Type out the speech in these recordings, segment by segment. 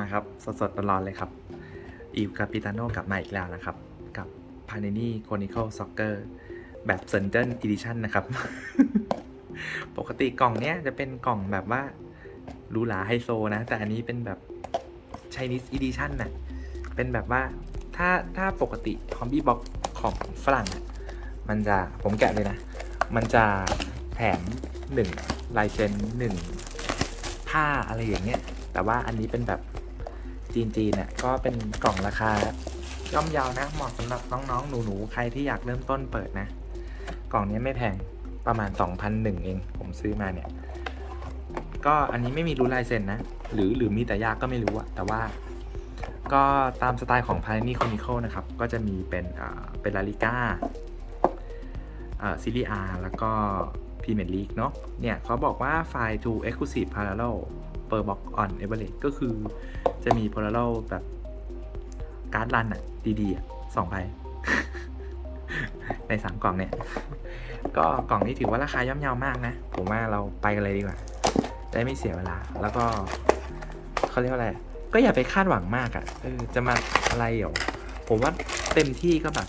มาครับ สดๆร้อนๆเลยครับอีวกาปิตาโนกลับมาอีกแล้วนะครับ กับ p a n i n i Chronicle Soccer แบบเซนเจ n น Edition นะครับ ปกติกล่องเนี้ยจะเป็นกล่องแบบว่ารูหราไฮโซนะ แต่อันนี้เป็นแบบ Chinese Edition น่ะเป็นแบบว่าถ้าถ้าปกติคอมบี้บ็อกของฝรั่งอะมันจะผมแกะเลยนะ มันจะแถมหนึ่งลายเซ็นหนึ่งผ้าอะไรอย่างเงี้ย แต่ว่าอันนี้เป็นแบบ จีนจีนเนี่ยก็เป็นกล่องราคาย่อมเยาวนะเหมาะสำหรับน้องๆหนูๆใครที่อยากเริ่มต้นเปิดนะ กล่องนี้ไม่แพงประมาณ 2,001เองผมซื้อมาเนี่ย ก็อันนี้ไม่มีรู้ลายเซ็นนะ หรือหรือมีแต่ยากก็ไม่รู้อะแต่ว่าก็ตามสไตล์ของ p a n i c Chronicle นะครับ ก็จะมีเป็นเป็นลาลิก้าเอ่อซีรีอาแล้วก็พรีเมียร์ลีกเนาะเนี่ยเขาบอกว่าไฟล์ to exclusive parallel per box on average ก็คือจะมี parallel แบบการ์ดรันอะดีๆสองใบในสามกล่องเนี่ย ก็กล่องนี้ถือว่าราคาย่อมเยาวมากนะ ผมว่าเราไปกันเลยดีกว่า ได้ไม่เสียเวลา แล้วก็เขาเรียกว่าอะไร ก็อย่าไปคาดหวังมากอะ่ะเออจะมาอะไรเหรอผมว่าเต็มที่ก็แบบ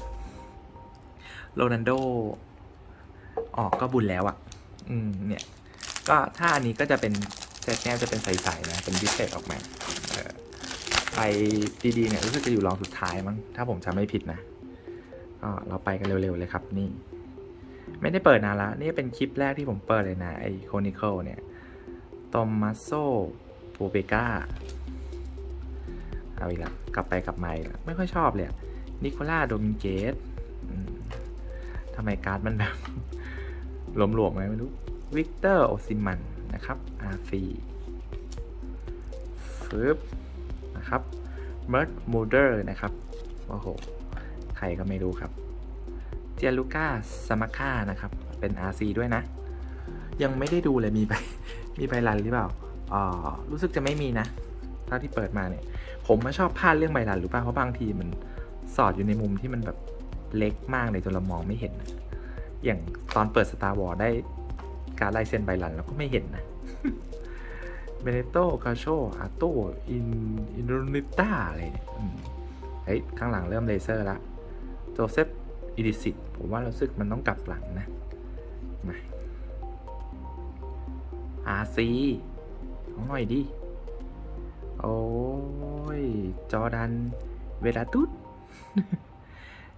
โรนันโด ออกก็บุญแล้วอะ่ะ อืมเนี่ย ก็ถ้าอันนี้ก็จะเป็น เซตเนี้ยจะเป็นใสๆนะ เป็นพิเศษออกมาไปดีๆเนี่ยรู้สึกจะอยู่รองสุดท้ายมั้งถ้าผมจำไม่ผิดนะก็เราไปกันเร็วๆเลยครับนี่ ไม่ได้เปิดนานละนี่เป็นคลิปแรกที่ผมเปิดเลยนะไอโคนิเคิลเนี่ยตอมมาโซโปเบกาเอาอีกละกลับไปกลับมาอีกละไม่ค่อยชอบเลยนิโคล่าโดมิเกสทำไมการ์ดมันแบบหลวมๆไงไม่รู้วิกเตอร์โอซิมัน นะครับอาฟีฟึบนะครับเมิร์ดมูเดอร์นะครับ โอ้โห ใครก็ไม่รู้ครับ เจียลูก้าสมาค่านะครับ เป็น RC ด้วยนะ ยังไม่ได้ดูเลยมีไปมีใบรันหรือเปล่าอ๋อรู้สึกจะไม่มีนะเท่าที่เปิดมาเนี่ย ผมไม่ชอบพลาดเรื่องใบรันหรือเปล่าเพราะบางทีมันสอดอยู่ในมุมที่มันแบบเล็กมากเลยจนเรามองไม่เห็น อย่างตอนเปิด Star Wars ได้ การลายเซ็นใบรันเราก็ไม่เห็นนะเบเนโตกาโชอาโตอินอินโดนิต้าอะไรเนี่ยเฮ้ยข้างหลังเริ่มเลเซอร์ละโจเซฟอิดิสิตผมว่ารู้สึกมันต้องกลับหลังนะมาอาซีเอาหน่อยดิ โอ้ย จอดัน เวลาตุด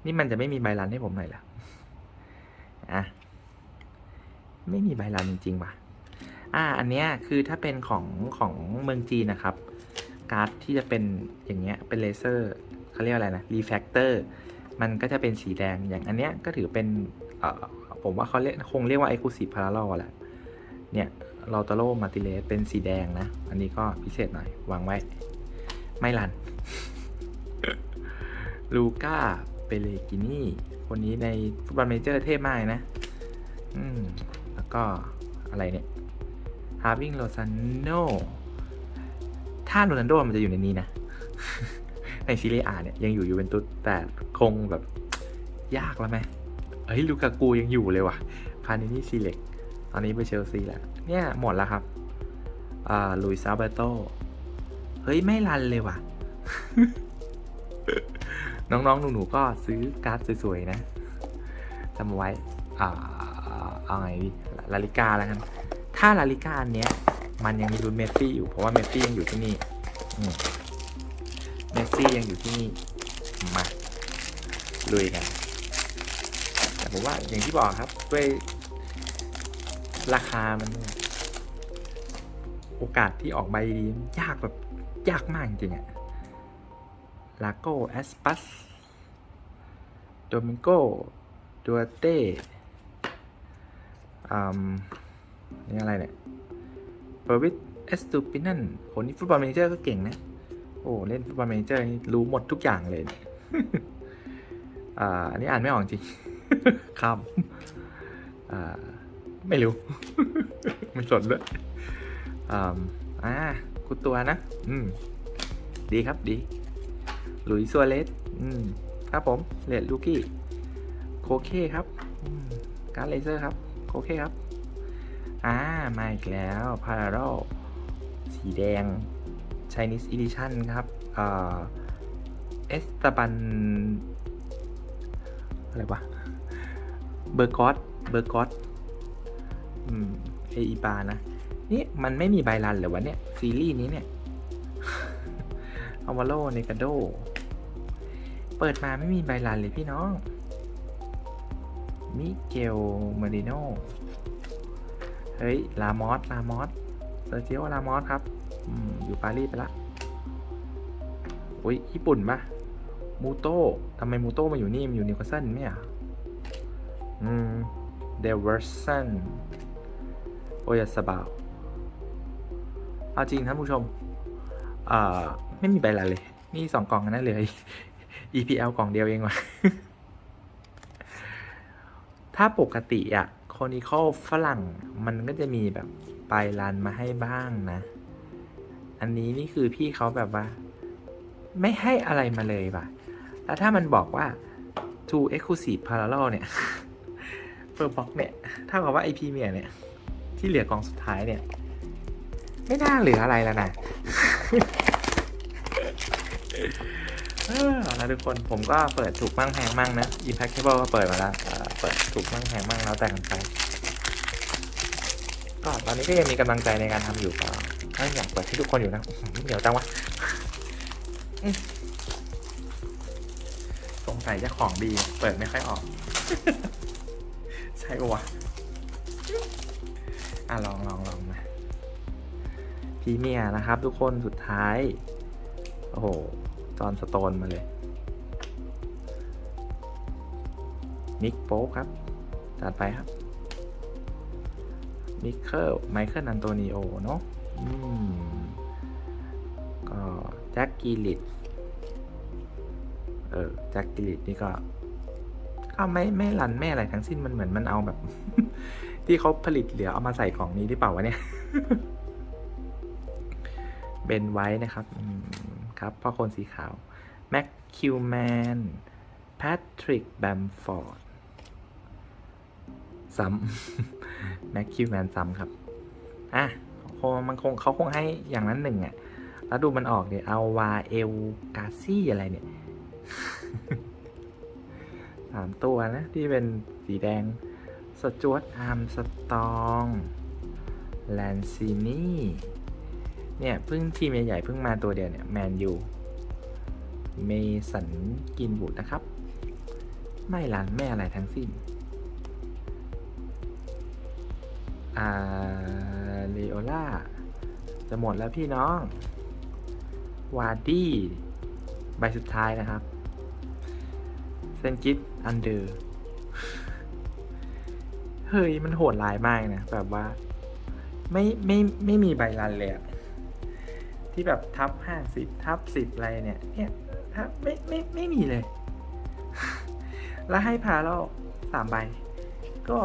นี่มันจะไม่มีใบรันให้ผมหน่อยเหรออะ ไม่มีใบรันจริงๆว่ะ อ่า อันเนี้ยคือถ้าเป็นของของเมืองจีนนะครับ การ์ดที่จะเป็นอย่างเงี้ย เป็นเลเซอร์เขาเรียกอะไรนะรีแฟกเตอร์ มันก็จะเป็นสีแดง อย่างอันเนี้ยก็ถือเป็น เอ่อ ผมว่าเขาเรียกคงเรียกว่า Exclusive Parallel แหละ เนี่ยลอตโรมาติเลสเป็นสีแดงนะ อันนี้ก็พิเศษหน่อย วางไว้ ไม่รัน ลูก้าเปเลกินี่ คนนี้ในฟุตบอลเมเจอร์เทพมากนะ อืม ก็อะไรเนี่ยฮาร์วิงโรซันโนถ้าโรนัลโดมันจะอยู่ในนี้นะ ในซีเรีส์อาเนี่ยยังอยู่ยูเวนตุสแต่คงแบบยากแล้วไหมเฮ้ยลูกากูยังอยู่เลยว่ะพานินี่ซีเล็ก ตอนนี้ไปเชลซีแล้ว เนี่ยหมดแล้วครับอ่าลุยซาเบโตเฮ้ย ไม่รันเลยว่ะ น้องๆ หนูๆ ก็ซื้อการ์ดสวย ๆ นะจำไว้ อ่า เอาไงดีลาลิกาแล้วกันถ้าลาลิกาอันเนี้ย มันยังมีรุนเมสซี่อยู่เพราะว่าเมสซี่ยังอยู่ที่นี่เมสซี่ยังอยู่ที่นี่มาลุยกันแต่ผมว่าอย่างที่บอกครับด้วยราคามัน โอกาสที่ออกใบดียากแบบยากมากจริงๆอะลาโกแอสปัสโดมิงโกดัวเต้ นี่อะไรเนี่ยเปอร์วิทเอสตูปินันคนนี้ฟุตบอลเมเจอร์ก็เก่งนะ โอ้เล่นฟุตบอลเมเจอร์นี่รู้หมดทุกอย่างเลยอ่าอันนี้อ่านไม่ออกจริงครับอ่าไม่รู้ ไม่สนเลยอ่าอ่ากูตัวนะ อืม ดีครับดีหลุยส์ซัวเลสอืม ครับผมเลดลูกี้ โคเคครับ การเลเซอร์ครับ โคเคครับ อ่า มาอีกแล้วพาราโดสีแดง Chinese Edition ครับ เอ่อเอสตาบัน อะไรวะ เบอร์กอตเบอร์กอตอืม เออีปานะ นี่มันไม่มีใบรันเหรอวะเนี่ย ซีรีส์นี้เนี่ยอวาโลเนกาโด เปิดมาไม่มีใบรันเลยพี่น้อง มิเกลมาริโนเฮ้ย ลามอส ลามอสเซอร์เจียวลามอสครับออยู่ปารีสไปละอุ้ยญี่ปุ่นปะมูโต้ทำไมมูโต้มาอยู่นี่มันอยู่นิวคาสเซิลเนี่ยอืมเดเวอร์สันโอยาสบาวเอาจริงท่านผู้ชมเอ่อไม่มีใบละเลย นี่สองกล่องนนั่นเลย EPL กล่องเดียวเองว่ะ ถ้าปกติอะโคนิคอลฝรั่งมันก็จะมีแบบใบรันมาให้บ้างนะ อันนี้นี่คือพี่เขาแบบว่า ไม่ให้อะไรมาเลยว่ะ แล้วถ้ามันบอกว่า to exclusive parallel เนี่ยเปิดบ็อกเนี่ยเท่ากับว่าไอพีเมียเนี่ย ที่เหลือกองสุดท้ายเนี่ย ไม่น่าเหลืออะไรแล้วนะเออเอาละทุกคนผมก็เปิดถูกมั่งแพงมั่งนะ Impact Cable ก็เปิดมาแล้ว เอ่อเปิดถูกมั่งแพงมั่งแล้วแต่กันไปก็ตอนนี้ก็ยังมีกำลังใจในการทำอยู่ก็เอ้ยอยากเปิดให้ทุกคนอยู่นะอื้อหือเดี๋ยวจังวะอืมสงสัยจะของดีเปิดไม่ค่อยออก ใช่ปะวะอะลองลองลองมาพีเมียนะครับทุกคนสุดท้าย โอ้โหจอห์นสโตนมาเลย นิกโป๊กครับจัดไปครับมิเคเคิลไมเคิลอันโตนิโอเนาะอืมก็แจ็คกิลิตเออแจ็คกิลิตนี่ก็ก็ไม่ไม่รันไม่อะไรทั้งสิ้นมันเหมือนมันเอาแบบ ที่เขาผลิตเหลือเอามาใส่ของนี้หรือเปล่าวะเนี่ยเบนไว้นะครับครับพ่อคนสีขาวแม็กคิวแมน ทริก แบมฟอร์ด ซ้ำแม็กคิวแมนซ้ำครับ อะคงมันคงเขาคงให้อย่างนั้นหนึ่งอะ แล้วดูมันออกเนี่ยเอาวาเอลกาซี่อะไรเนี่ยสามตัวนะ ที่เป็นสีแดง สจวตอาร์มสตองแลนซินี่เนี่ยเพิ่งทีมใหญ่ๆเพิ่งมาตัวเดียวเนี่ย แมนยูเมสันกินบุตรนะครับ ไม่รันไม่อะไรทั้งสิ้น อ่าเลโอล่า จะหมดแล้วพี่น้อง วาร์ดี้ ใบสุดท้ายนะครับ เซนกิฟอันเดอร์ เฮ้ย มันโหดร้ายมากนะ แบบว่า ไม่ไม่ไม่มีใบรันเลยอะที่แบบทับห้าสิบทับสิบอะไรเนี่ย เนี่ยทับไม่ไม่ไม่มีเลย แล้วให้พาเราสามใบ ก็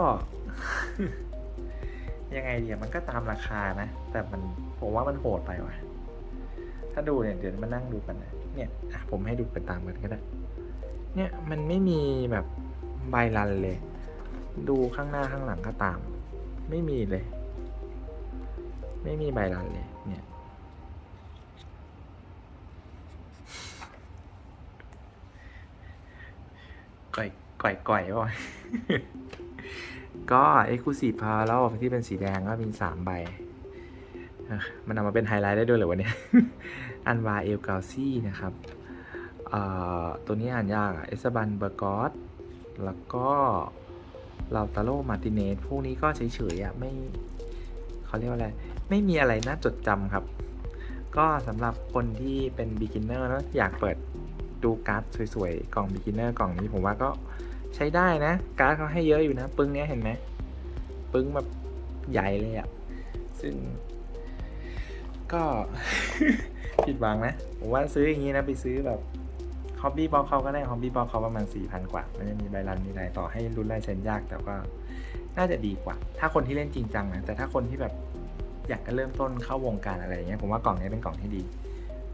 ยังไงเดี๋ยวมันก็ตามราคานะ แต่มันผมว่ามันโหดไปว่ะ ถ้าดูเนี่ยเดี๋ยวมานั่งดูกันนะเนี่ยผมให้ดูไปตามกันก็ได้ เนี่ยมันไม่มีแบบใบรันเลย ดูข้างหน้าข้างหลังก็ตาม ไม่มีเลย ไม่มีใบรันเลย เนี่ย ก่อยก่อยก่อยป่ะก็ Exclusive p a r a l ที่เป็นสีแดงก็มีสามใบ มันเอามาเป็นไฮไลท์ได้ด้วยเหรอวะเนี่ย อันวาเอลกาซี่นะครับ ตัวนี้อ่านยากเอสบันเบอร์กอสแล้วก็ลาตาโลมาติเนสพวกนี้ก็เฉยๆอะไม่เขาเรียกว่าอะไร ไม่มีอะไรน่าจดจำครับ ก็สำหรับคนที่เป็น beginner เนอะอยากเปิดดูการ์ดสวยๆ กล่อง beginner กล่องนี้ผมว่าก็ ใช้ได้นะ การ์ดเขาให้เยอะอยู่นะ ปึ้งเนี้ยเห็นไหมปึ้งแบบใหญ่เลยอะ่ะ ซึ่ง ก็ผิดหวังนะ ผมว่าซื้ออย่างนี้นะ ไปซื้อแบบฮอบบี้บอกเขาก็ได้ฮอบบี้บอกเขาประมาณสี่พันกว่า มันจะมีใบรันมีอะไรต่อให้รุ่นไล่เซนยาก แต่ก็น่าจะดีกว่า ถ้าคนที่เล่นจริงจังนะ แต่ถ้าคนที่แบบอยากจะเริ่มต้นเข้าวงการอะไรอย่างเงี้ย ผมว่ากล่องนี้เป็นกล่องที่ดี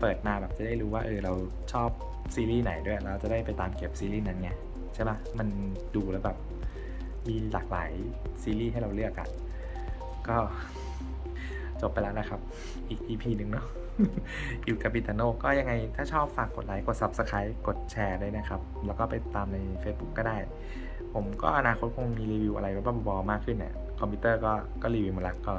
เปิดมาแบบจะได้รู้ว่าเออเราชอบซีรีส์ไหนด้วย เราจะได้ไปตามเก็บซีรีส์นั้นไง ใช่ปะมันดูแล้วแบบ มีหลากหลายซีรีส์ให้เราเลือกอะก็จบไปแล้วนะครับ อีก EP หนึ่งเนาะอิวกาปิตาโนก็ยังไงถ้าชอบฝากกดไลค์กด Subscribe กดแชร์ด้วยนะครับ แล้วก็ไปตามใน Facebook ก็ได้ ผมก็อนาคตคงมีรีวิวอะไรบ้าบอมากขึ้นเนี่ยคอมพิวเตอร์ก็ก็รีวิวมาแล้วก็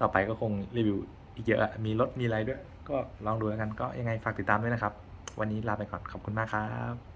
ต่อไปก็คงรีวิวอีกเยอะอะมีรถมีอะไรด้วย ก็ลองดูแล้วกันก็ยังไงฝากติดตามด้วยนะครับ วันนี้ลาไปก่อนขอบคุณมากครับ